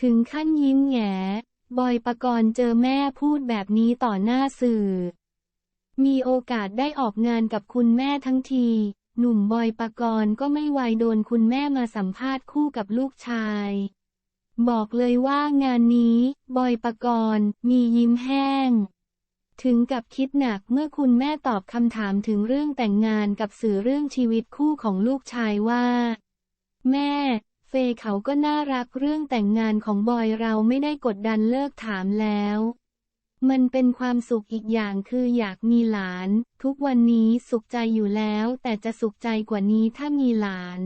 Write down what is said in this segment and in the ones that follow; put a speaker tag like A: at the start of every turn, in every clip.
A: ถึงขั้นยิ้มแหงบอยปกรณ์เจอแม่พูดแบบนี้ต่อหน้าสื่อ มีโอกาสได้ออกงานกับคุณแม่ทั้งที หนุ่มบอยปกรณ์ก็ไม่ไวายโดนคุณแม่มาสัมภาษณ์คู่กับลูกชาย บอกเลยว่างานนี้ บอยปกรณ์มียิ้มแห้ง ถึงกับคิดหนักเมื่อคุณแม่ตอบคำถามถึงเรื่องแต่งงานกับสื่อเรื่องชีวิตคู่ของลูกชายว่า แม่ ฟย์เขาก็น่ารักเรื่องแต่งงานของบอยเราไม่ได้กดดันเลิกถามแล้ว มันเป็นความสุขอีกอย่างคืออยากมีหลาน ทุกวันนี้สุขใจอยู่แล้ว แต่จะสุขใจกว่านี้ถ้ามีหลาน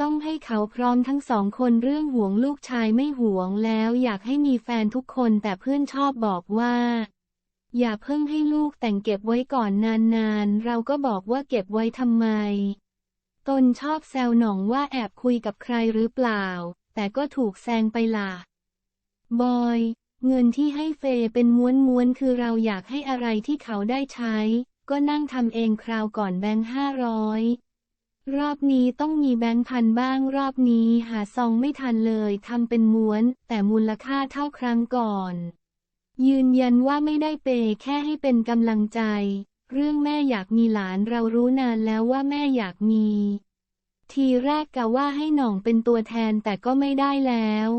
A: ต้องให้เขาพร้อมทั้งสองคนเรื่องห่วงลูกชายไม่ห่วงแล้วอยากให้มีแฟนทุกคนแต่เพื่อนชอบบอกว่าอย่าเพิ่งให้ลูกแต่งเก็บไว้ก่อนนานๆ เราก็บอกว่าเก็บไว้ทำไม ตนชอบแซวหน่องว่าแอบคุยกับใครหรือเปล่า แต่ก็ถูกแซงไปล่ะ บอย เงินที่ให้เฟย์เป็นม้วนๆคือเราอยากให้อะไรที่เขาได้ใช้ ก็นั่งทำเองคราวก่อนแบงค์ห้าร้อยรอบนี้ต้องมีแบงค์พันบ้างรอบนี้หาซองไม่ทันเลยทำเป็นม้วน แต่มูลค่าเท่าครั้งก่อน ยืนยันว่าไม่ได้เปย์แค่ให้เป็นกำลังใจ เรื่องแม่อยากมีหลานเรารู้นานแล้วว่าแม่อยากมี ทีแรกกะว่าให้หน่องเป็นตัวแทนแต่ก็ไม่ได้แล้ว